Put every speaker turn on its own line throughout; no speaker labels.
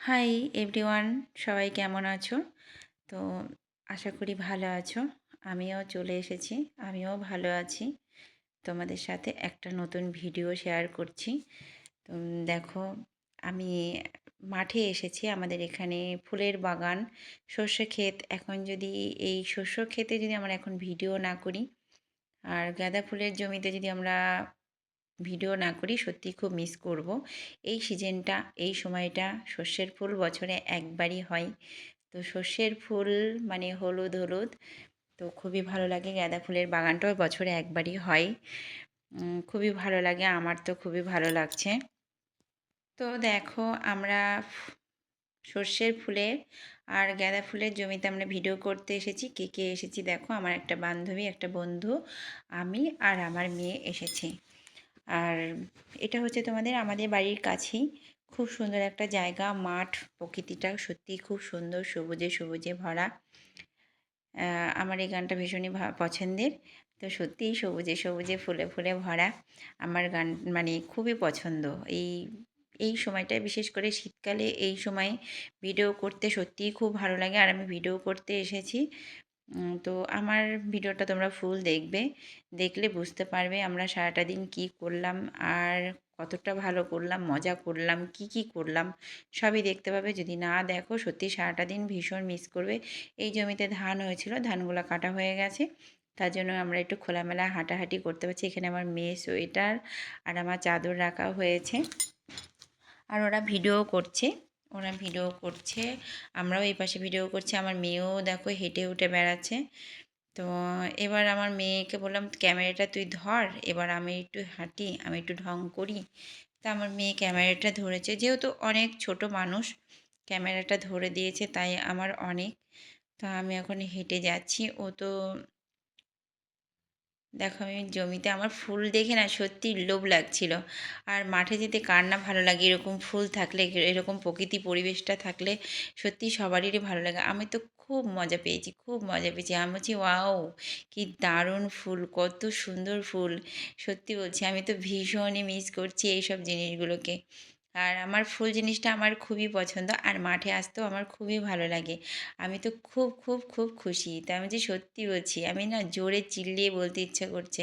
Hi everyone সবাই কেমন আছো? তো আশা করি ভালো আছো। আমিও চলে এসেছি। আমিও ভালো আছি। তোমাদের সাথে একটা নতুন ভিডিও শেয়ার করছি। তো দেখো, আমি মাঠে এসেছি। আমাদের এখানে ফুলের বাগান, সর্ষে ক্ষেত। এখন যদি এই শস্য ক্ষেতে যদি আমরা এখন ভিডিও না করি, আর গাঁদা ফুলের জমিতে যদি আমরা ভিডিও না করি, সত্যি খুব মিস করব। এই সিজনটা, এই সময়টা, সর্ষের ফুল বছরে একবারই হয়। তো সর্ষের ফুল মানে হলুদ হলুদ, তো খুবই ভালো লাগে। গাঁদা ফুলের বাগানটাও বছরে একবারই হয়। খুবই ভালো লাগে, আমার তো খুবই ভালো লাগছে। তো দেখো, আমরা সর্ষের ফুলের আর গাঁদা ফুলের জমিতে আমরা ভিডিও করতে এসেছি। কে কে এসেছি দেখো, আমার একটা বান্ধবী, একটা বন্ধু, আমি আর আমার মেয়ে এসেছি। আর এটা হচ্ছে তোমাদের আমাদের বাড়ির কাছেই। খুব সুন্দর একটা জায়গা, মাঠ, প্রকৃতিটা সত্যি খুব সুন্দর, সবুজে সবুজে ভরা। আমার এই গানটা ভীষণই পছন্দের। তো সত্যিই সবুজে সবুজে, ফুলে ফুলে ভরা। আমার গান মানে খুবই পছন্দ। এই এই সময়টায়, বিশেষ করে শীতকালে এই সময় ভিডিও করতে সত্যিই খুব ভালো লাগে। আর আমি ভিডিও করতে এসেছি। তো আমার ভিডিওটা তোমরা ফুল দেখবে। দেখলে বুঝতে পারবে আমরা সারাটা দিন কি করলাম, আর কতটা ভালো করলাম, মজা করলাম, কি কি করলাম, সবই দেখতে পাবে। যদি না দেখো, সত্যি সারাটা দিন ভীষণ মিস করবে। এই জমিতে ধান হয়েছিল, ধানগুলো কাটা হয়ে গেছে। তার জন্য আমরা একটু খোলামেলা হাঁটাহাঁটি করতে পারছি। এখানে আমার মেয়ে সোয়েটার আর আমার চাদর রাখা হয়েছে। আর ওরা ভিডিও করছে। ওরা ভিডিও করছে, আমরাও এই পাশে ভিডিও করছি, আমার মেয়েও দেখো হেঁটে উঠে বেড়াচ্ছে। তো এবার আমার মেয়েকে বললাম, ক্যামেরাটা তুই ধর, এবার আমি একটু হাঁটি, আমি একটু ঢং করি। তা আমার মেয়ে ক্যামেরাটা ধরেছে, যেহেতু অনেক ছোট মানুষ, ক্যামেরাটা ধরে দিয়েছে, তাই আমার অনেক। তো আমি এখন হেঁটে যাচ্ছি, ও তো দেখো আমি জমিতে আমার ফুল দেখে না সত্যি লোভ লাগছিল। আর মাঠে যেতে কার না ভালো লাগে? এরকম ফুল থাকলে, এরকম প্রকৃতি পরিবেশটা থাকলে সত্যি সবারই ভালো লাগে। আমি তো খুব মজা পেয়েছি, খুব মজা পেয়েছি। আমি বলছি, ওয়াও, কি দারুণ ফুল, কত সুন্দর ফুল। সত্যি বলছি, আমি তো ভীষণই মিস করছি এইসব জিনিসগুলোকে। আর আমার ফুল জিনিসটা আমার খুবই পছন্দ। আর মাঠে আসতেও আমার খুবই ভালো লাগে। আমি তো খুব খুব খুব খুশি। তা আমি যে সত্যি বলছি, আমি না জোরে চিল্লিয়ে বলতে ইচ্ছা করছে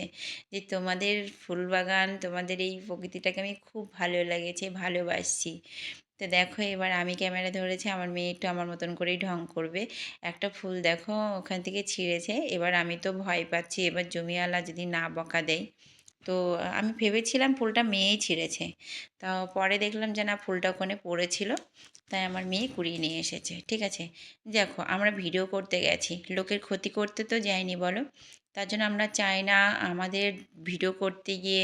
যে তোমাদের ফুল বাগান তোমাদের এই প্রকৃতিটাকে আমি খুব ভালো লেগেছে, ভালোবাসছি। তো দেখো এবার আমি ক্যামেরা ধরেছি, আমার মেয়ে একটু আমার মতন করেই ঢং করবে। একটা ফুল দেখো, ওখান থেকে ছিঁড়েছে। এবার আমি তো ভয় পাচ্ছি, এবার জমিওয়ালা যদি না বকা দেয়। তো আমি ভেবেছিলাম ফুলটা মেয়েই ছিঁড়েছে। তা পরে দেখলাম যে না, ফুলটা ওখানে পড়েছিল। তাই আমার মেয়ে কুড়িয়ে নিয়ে এসেছে, ঠিক আছে? দেখো, আমরা ভিডিও করতে গেছি। লোকের ক্ষতি করতে তো যাইনি বলো? তার জন্য আমরা চাই না আমাদের ভিডিও করতে গিয়ে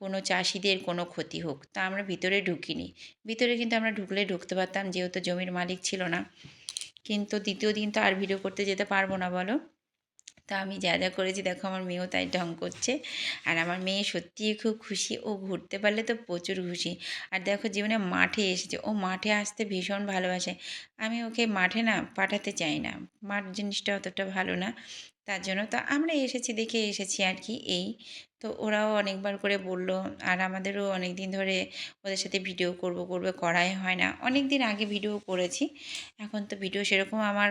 কোনো চাষিদের কোনো ক্ষতি হোক। তা আমরা ভিতরে ঢুকিনি। ভিতরে কিন্তু আমরা ঢুকলে ঢুকতে পারতাম, যেহেতু জমির মালিক ছিল না। কিন্তু দ্বিতীয় দিন তো আর ভিডিও করতে যেতে পারব না, বলো? তা আমি যা যা করেছি, দেখো আমার মেয়েও তাই ঢং করছে। আর আমার মেয়ে সত্যিই খুব খুশি, ও ঘুরতে পারলে তো প্রচুর খুশি। আর দেখো জীবনে মাঠে এসেছে, ও মাঠে আসতে ভীষণ ভালোবাসে। আমি ওকে মাঠে না পাঠাতে চাই না, মাঠ জিনিসটা অতটা ভালো না। তার জন্য তো আমরা এসেছি দেখে এসেছি আর কি এই। তো ওরাও অনেকবার করে বলল, আর আমাদেরও অনেক দিন ধরে ওদের সাথে ভিডিও করব, করবে করাই হয় না। অনেক দিন আগে ভিডিও করেছি, এখন তো ভিডিও সেরকম আমার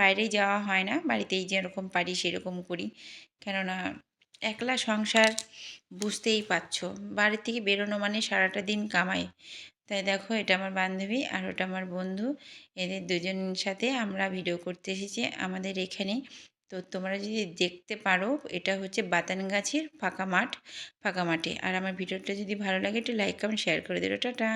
বাইরেই যাওয়া হয় না, বাড়িতেই যেরকম পারি সেরকম করি। কেননা একলা সংসার বুঝতেই পারছ বাড়ি থেকে বেরোনো মানে সারাটা দিন কামাই। তাই দেখো এটা আমার বান্ধবী আর ওটা আমার বন্ধু, এদের দুজন সাথে আমরা ভিডিও করতে এসেছি, আমাদের এখানে তো তোমরা যদি দেখতে পারো, এটা হচ্ছে বাতান গাছের ফাঁকা মাঠ, ফাঁকা মাঠে। আর আমার ভিডিওটা যদি ভালো লাগে, একটু লাইক কমেন্ট শেয়ার করে দেবে টাটা!